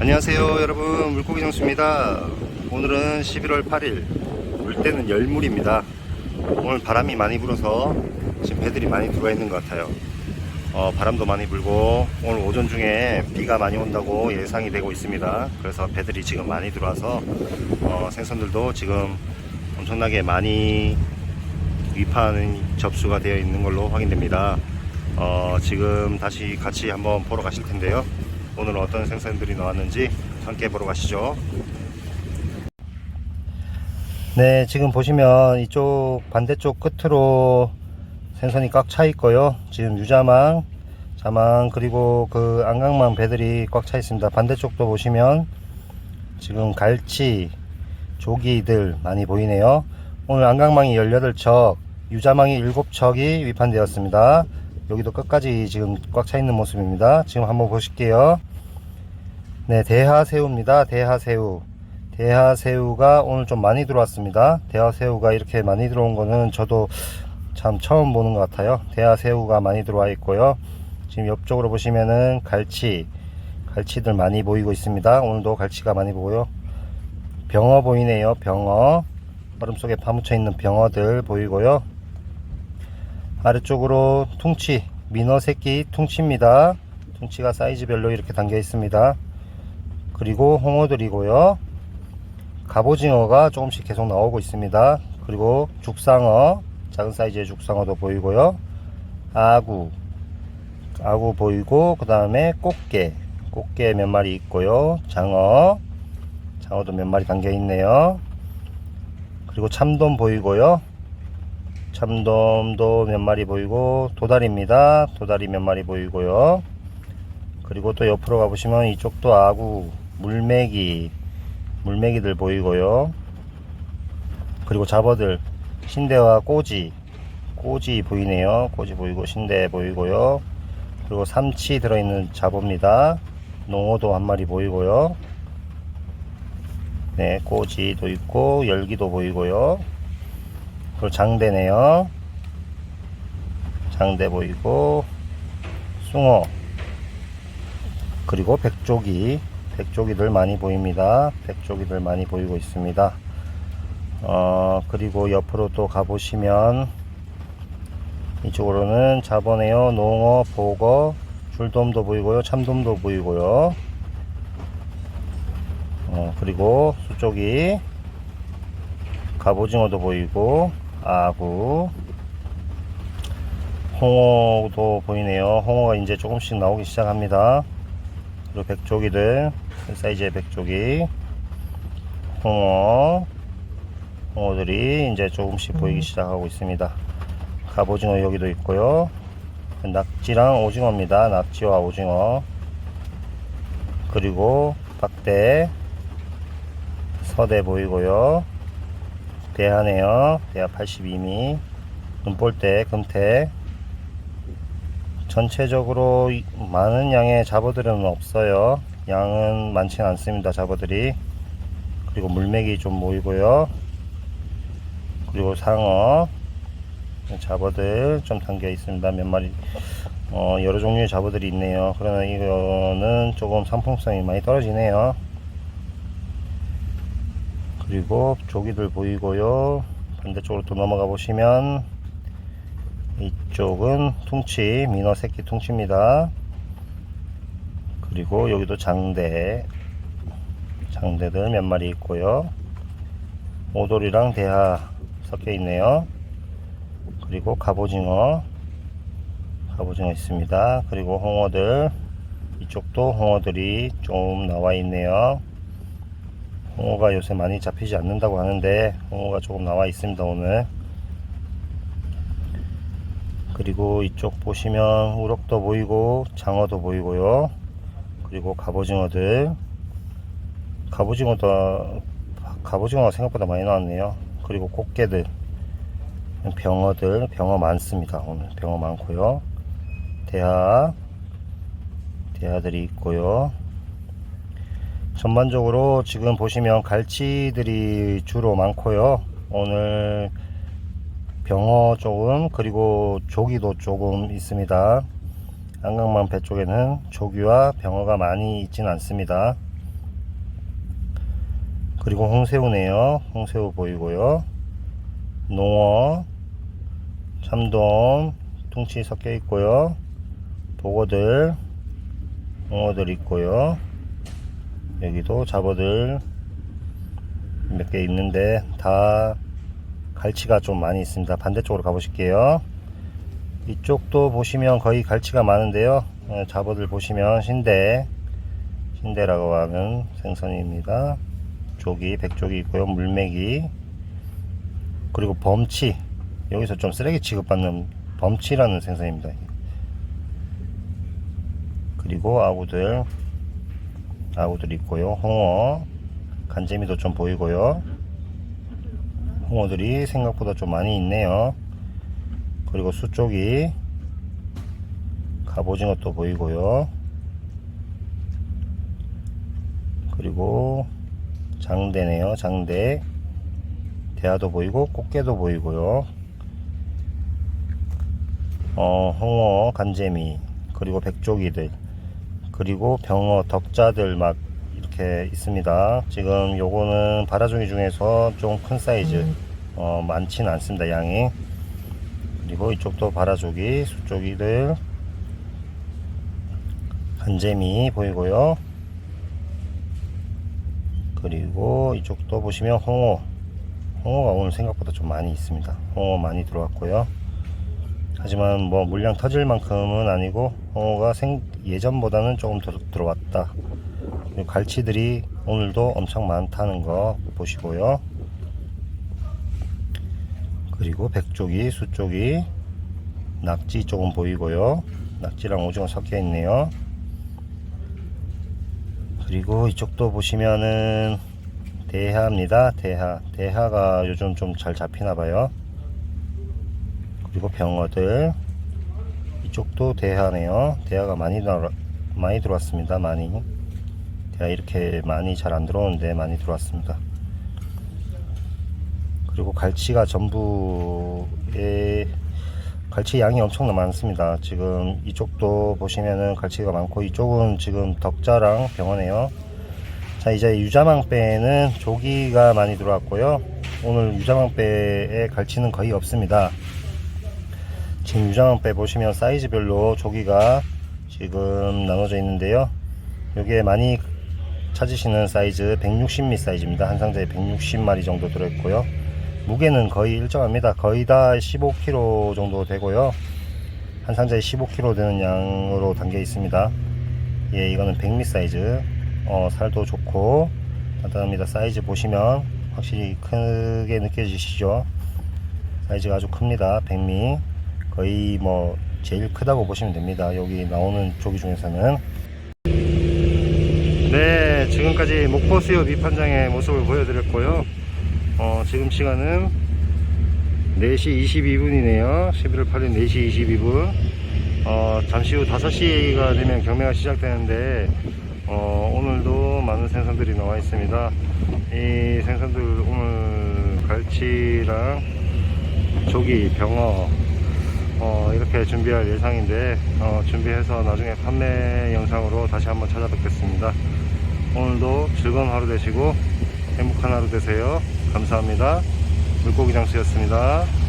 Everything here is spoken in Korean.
안녕하세요 여러분. 물고기 장수입니다. 오늘은 11월 8일. 물때는 열물입니다. 오늘 바람이 많이 불어서 지금 배들이 많이 들어와 있는 것 같아요. 어, 바람도 많이 불고 오늘 오전 중에 비가 많이 온다고 예상이 되고 있습니다. 그래서 배들이 지금 많이 들어와서 어, 생선들도 지금 엄청나게 많이 위파하는 접수가 되어 있는 걸로 확인됩니다. 어, 지금 다시 같이 한번 보러 가실 텐데요 오늘 어떤 생선들이 나왔는지 함께 보러 가시죠. 네, 지금 보시면 이쪽 반대쪽 끝으로 생선이 꽉 차 있고요. 지금 유자망, 자망 그리고 그 안강망 배들이 꽉 차 있습니다. 반대쪽도 보시면 지금 갈치, 조기들 많이 보이네요. 오늘 안강망이 18척, 유자망이 7척이 위판되었습니다. 여기도 끝까지 지금 꽉 차 있는 모습입니다. 지금 한번 보실게요. 네, 대하새우입니다. 대하새우. 대하새우가 오늘 좀 많이 들어왔습니다. 대하새우가 이렇게 많이 들어온 거는 저도 참 처음 보는 것 같아요. 대하새우가 많이 들어와 있고요. 지금 옆쪽으로 보시면은 갈치, 갈치들 많이 보이고 있습니다. 오늘도 갈치가 많이 보고요. 병어 보이네요. 병어. 얼음 속에 파묻혀 있는 병어들 보이고요. 아래쪽으로 퉁치, 민어 새끼 퉁치입니다. 퉁치가 사이즈별로 이렇게 담겨 있습니다. 그리고 홍어들이고요. 갑오징어가 조금씩 계속 나오고 있습니다. 그리고 죽상어, 작은 사이즈의 죽상어도 보이고요. 아구, 아구 보이고, 그 다음에 꽃게, 꽃게 몇 마리 있고요. 장어, 장어도 몇 마리 담겨 있네요. 그리고 참돔 보이고요. 참돔도 몇 마리 보이고 도다리입니다. 도다리 몇 마리 보이고요. 그리고 또 옆으로 가보시면 이쪽도 아구, 물메기, 물메기들 보이고요. 그리고 잡어들, 신대와 꼬지, 꼬지 보이네요. 꼬지 보이고 신대 보이고요. 그리고 삼치 들어있는 잡어입니다. 농어도 한 마리 보이고요. 네, 꼬지도 있고 열기도 보이고요. 그리고 장대네요. 장대 보이고 숭어 그리고 백조기 백조기들 많이 보입니다. 백조기들 많이 보이고 있습니다. 어 그리고 옆으로 또 가보시면 이쪽으로는 자보네요. 농어, 보거, 줄돔도 보이고요. 참돔도 보이고요. 어, 그리고 수쪽이 갑오징어도 보이고 아구 홍어도 보이네요. 홍어가 이제 조금씩 나오기 시작합니다. 그리고 백조기들 큰 사이즈의 백조기. 홍어. 홍어들이 이제 조금씩 보이기 시작하고 있습니다. 갑오징어 여기도 있고요. 낙지랑 오징어입니다. 낙지와 오징어. 그리고 박대. 서대 보이고요 대하네요. 대하 82미. 눈볼대, 금태. 전체적으로 이- 많은 양의 잡어들은 없어요. 양은 많지는 않습니다. 잡어들이. 그리고 물맥이 좀 보이고요. 그리고 상어. 잡어들 좀 담겨 있습니다. 몇 마리. 어, 여러 종류의 잡어들이 있네요. 그러나 이거는 조금 상품성이 많이 떨어지네요. 그리고 조기들 보이고요. 반대쪽으로 또 넘어가 보시면 이쪽은 퉁치 민어 새끼 퉁치입니다. 그리고 여기도 장대 장대들 몇 마리 있고요. 오돌이랑 대하 섞여 있네요. 그리고 갑오징어 갑오징어 있습니다. 그리고 홍어들 이쪽도 홍어들이 좀 나와 있네요 홍어가 요새 많이 잡히지 않는다고 하는데 홍어가 조금 나와 있습니다 오늘. 그리고 이쪽 보시면 우럭도 보이고 장어도 보이고요. 그리고 갑오징어들. 갑오징어도 갑오징어가 생각보다 많이 나왔네요. 그리고 꽃게들. 병어들 병어 많습니다 오늘. 병어 많고요. 대하. 대하들이 있고요 전반적으로 지금 보시면 갈치들이 주로 많고요. 오늘 병어 조금 그리고 조기도 조금 있습니다. 안강만 배 쪽에는 조기와 병어가 많이 있지는 않습니다. 그리고 홍새우네요. 홍새우 보이고요. 농어, 참돔, 퉁치 섞여 있고요. 보고들, 붕어들 있고요. 여기도 잡어들 몇 개 있는데 다 갈치가 좀 많이 있습니다. 반대쪽으로 가보실게요. 이쪽도 보시면 거의 갈치가 많은데요. 어, 잡어들 보시면 신대, 신대라고 하는 생선입니다. 조기, 백조기 있고요. 물메기, 그리고 범치. 여기서 좀 쓰레기 취급받는 범치라는 생선입니다. 그리고 아구들, 아구들 있고요. 홍어, 간재미도 좀 보이고요. 홍어들이 생각보다 좀 많이 있네요. 그리고 수 쪽이 갑오징어도 보이고요. 그리고 장대네요. 장대. 대하도 보이고 꽃게도 보이고요. 어, 홍어, 간재미, 그리고 백조기들, 그리고 병어, 덕자들 막 이렇게 있습니다. 지금 요거는 바라종이 중에서 좀 큰 사이즈, 어, 많지는 않습니다. 양이. 그리고 이쪽도 바라조기, 수조기들, 간재미 보이고요. 그리고 이쪽도 보시면 홍어, 홍어가 오늘 생각보다 좀 많이 있습니다. 홍어 많이 들어왔고요. 하지만 뭐 물량 터질 만큼은 아니고 홍어가 생 예전보다는 조금 더 들어왔다. 갈치들이 오늘도 엄청 많다는 거 보시고요. 그리고 백조기, 수조기, 낙지 조금 보이고요. 낙지랑 오징어 섞여 있네요. 그리고 이쪽도 보시면은 대하입니다. 대하. 대하가 요즘 좀 잘 잡히나 봐요. 그리고 병어들. 이쪽도 대하네요. 대하가 많이 들어, 많이 들어왔습니다. 많이. 대하 이렇게 많이 잘 안 들어오는데 많이 들어왔습니다. 그리고 갈치가 전부에 갈치 양이 엄청 많습니다. 지금 이쪽도 보시면은 갈치가 많고 이쪽은 지금 덕자랑 병어네요. 자 이제 유자망배에는 조기가 많이 들어왔고요. 오늘 유자망배에 갈치는 거의 없습니다. 지금 유자망배 보시면 사이즈별로 조기가 지금 나눠져 있는데요. 여기에 많이 찾으시는 사이즈 160mm 사이즈입니다. 한 상자에 160마리 정도 들어있고요. 무게는 거의 일정합니다. 거의 다 15kg 정도 되고요. 한 상자에 15kg 되는 양으로 담겨 있습니다. 예, 이거는 100mm 사이즈. 어, 살도 좋고 간단합니다. 사이즈 보시면 확실히 크게 느껴지시죠? 사이즈가 아주 큽니다. 100mm. 거의 뭐 제일 크다고 보시면 됩니다. 여기 나오는 조기 중에서는. 네, 지금까지 목포수협 입판장의 모습을 보여드렸고요. 어, 지금 시간은 4시 22분이네요. 11월 8일 4시 22분. 어, 잠시 후 5시가 되면 경매가 시작되는데, 어, 오늘도 많은 생선들이 나와 있습니다. 이 생선들 오늘 갈치랑 조기, 병어, 어, 이렇게 준비할 예상인데, 어, 준비해서 나중에 판매 영상으로 다시 한번 찾아뵙겠습니다. 오늘도 즐거운 하루 되시고, 행복한 하루 되세요. 감사합니다. 물고기 장수였습니다.